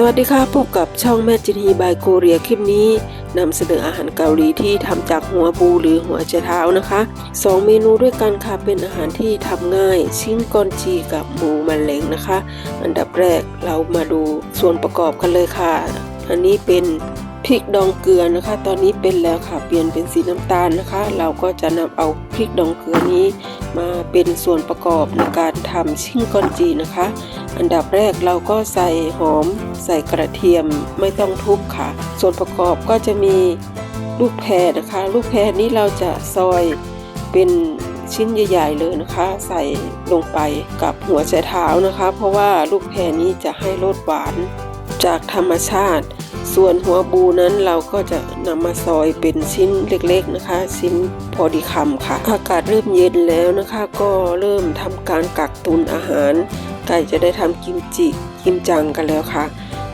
สวัสดีค่ะพบกับช่องแม่จินฮีบายโกเรียคลิปนี้นำเสนออาหารเกาหลีที่ทำจากหัวบูหรือหัวไชเท้านะคะสองเมนูด้วยกันค่ะเป็นอาหารที่ทำง่าย ชิ้นกอนจีกับหมูมันเล็งนะคะ อันดับแรกเรามาดูส่วนประกอบกันเลยค่ะ อันนี้เป็น พริกดองเกลือนะคะ ตอนนี้เป็นแล้วค่ะเปลี่ยนเป็นสีน้ำตาลนะคะ เราก็จะนำเอาพริกดองเกลือนี้ มาเป็นส่วนประกอบในการทำชิ้นกอนจีนะคะ อันดับแรกเราก็ใส่หอม ใส่กระเทียมไม่ต้องทุบค่ะ ส่วนประกอบก็จะมีลูกแพรนะคะ ลูกแพรนี้เราจะซอยเป็นชิ้นใหญ่ๆเลยนะคะ ใส่ลงไปกับหัวไชเท้านะคะ เพราะว่าลูกแพรนี้จะให้รสหวานจากธรรมชาติ ส่วนหัวบูนั้นเราก็จะนำมาซอยเป็นชิ้นเล็กๆนะคะ ชิ้นพอดีคำค่ะ อากาศเริ่มเย็นแล้วนะคะ ก็เริ่มทำการกักตุนอาหารไก่จะได้ทำกิมจิกิมจังกันแล้วค่ะ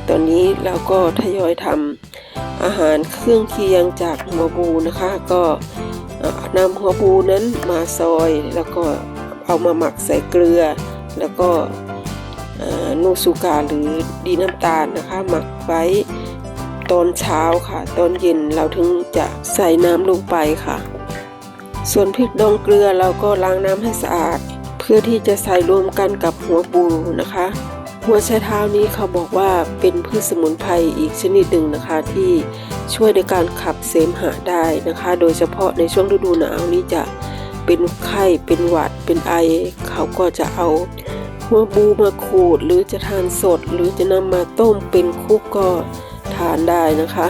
ตอนนี้เราก็ทยอยทำอาหารเครื่องเคียงจากหัวบูนะคะ ก็นำหัวบูนั้นมาซอยแล้วก็เอามาหมักใส่เกลือ แล้วก็นูซูกาหรือดีน้ำตาลนะคะ หมักไว้ ตอนเช้าค่ะ ตอนเย็นเราถึงจะใส่น้ำลงไปค่ะ ส่วนพริกดองเกลือเราก็ล้างน้ำให้สะอาด เพื่อที่จะใส่รวมกันกับหัวปูนะคะ หัวไชเท้านี้เขาบอกว่าเป็นพืชสมุนไพรอีกชนิดหนึ่งนะคะที่ช่วยในการขับเสมหะได้นะคะ โดยเฉพาะในช่วงฤดูหนาวนี้จะเป็นไข้เป็นหวัดเป็นไอ เขาก็จะเอาหัวบูมาขูดหรือจะทานสด หรือจะนำมาต้มเป็นคุกก็ ทานได้นะคะ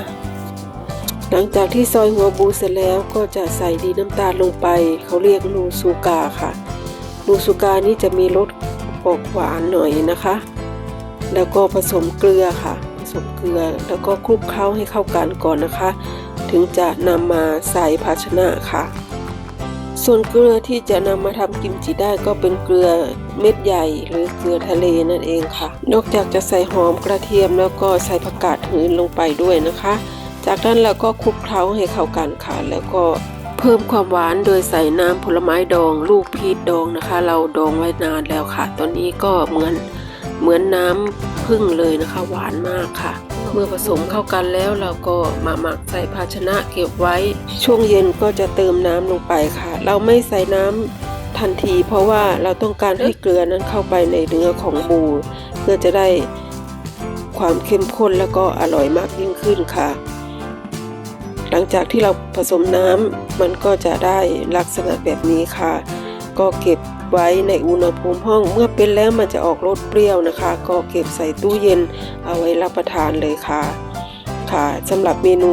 หลังจากที่ซอยหัวบูเสร็จแล้วก็จะใส่ดีน้ำตาลลงไป เขาเรียกนูซูกาค่ะนูซูกานี่จะมีรสออกหวานหน่อยนะคะ แล้วก็ผสมเกลือค่ะ ผสมเกลือแล้วก็คลุกเคล้าให้เข้ากันก่อนนะคะ ถึงจะนำมาใส่ภาชนะค่ะ ส่วนเกลือที่จะนำมาทำกิมจิได้ก็เป็นเกลือเม็ดใหญ่หรือเกลือทะเลนั่นเองค่ะ นอกจากจะใส่หอมกระเทียมแล้วก็ใส่ผักกาดหืนลงไปด้วยนะคะ จากนั้นเราก็คลุกเคล้าให้เข้ากันค่ะ แล้วก็เพิ่มความหวานโดยใส่น้ำผลไม้ดอง ลูกพีชดองนะคะ เราดองไว้นานแล้วค่ะ ตอนนี้ก็เหมือนเหมือนน้ำ พึ่งเลยนะคะ หวานมากค่ะ เมื่อผสมเข้ากันแล้วเราก็มาหมักใส่ภาชนะเก็บไว้ ช่วงเย็นก็จะเติมน้ำลงไปค่ะ เราไม่ใส่น้ำทันที เพราะว่าเราต้องการให้เกลือนั้นเข้าไปในเนื้อของบูเพื่อจะได้ความเข้มข้นแล้วก็อร่อยมากยิ่งขึ้นค่ะ หลังจากที่เราผสมน้ำมันก็จะได้ลักษณะแบบนี้ค่ะ ก็เก็บ ไว้ในอุณหภูมิห้องเมื่อเป็นแล้วมันจะออกรสเปรี้ยวนะคะ ก็เก็บใส่ตู้เย็นเอาไว้รับประทานเลยค่ะ ค่ะสำหรับเมนู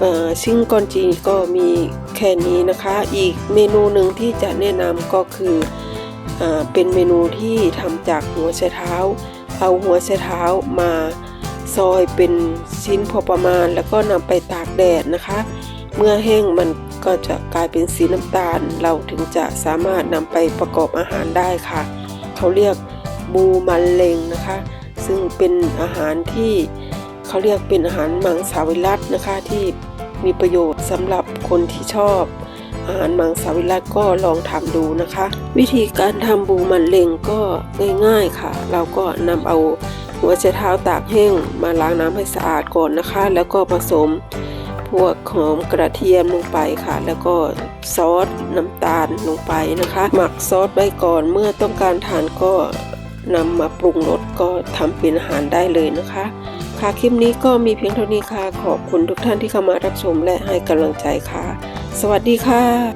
เอ่อชิงกอนจีก็มีแค่นี้นะคะ อีกเมนูหนึ่งที่จะแนะนำก็คืออเป็นเมนูที่ทำจากหัวไชเท้า เอาหัวไชเท้ามาซอยเป็นชิ้นพอประมาณ แล้วก็นำไปตากแดดนะคะ เมื่อแห้งมัน ก็จะกลายเป็นสีน้ำตาล เราถึงจะสามารถนำไปประกอบอาหารได้ค่ะ เขาเรียกบูมันเลงนะคะ ซึ่งเป็นอาหารที่เขาเรียกเป็นอาหารมังสวิรัตนะคะที่มีประโยชน์สำหรับคนที่ชอบ อาหารมังสวิรัตก็ลองทำดูนะคะ วิธีการทำบูมันเลงก็ง่ายๆค่ะ เราก็นำเอาหัวไชเท้าตากแห้งมาล้างน้ำให้สะอาดก่อนนะคะ แล้วก็ผสม พวกหอมกระเทียมลงไปค่ะ แล้วก็ซอสน้ำตาลลงไปนะคะ หมักซอสไว้ก่อนเมื่อต้องการทานก็นำมาปรุงรสก็ทำเป็นอาหารได้เลยนะคะ ค่ะคลิปนี้ก็มีเพียงเท่านี้ค่ะ ขอบคุณทุกท่านที่เข้ามารับชมและให้กำลังใจค่ะ สวัสดีค่ะ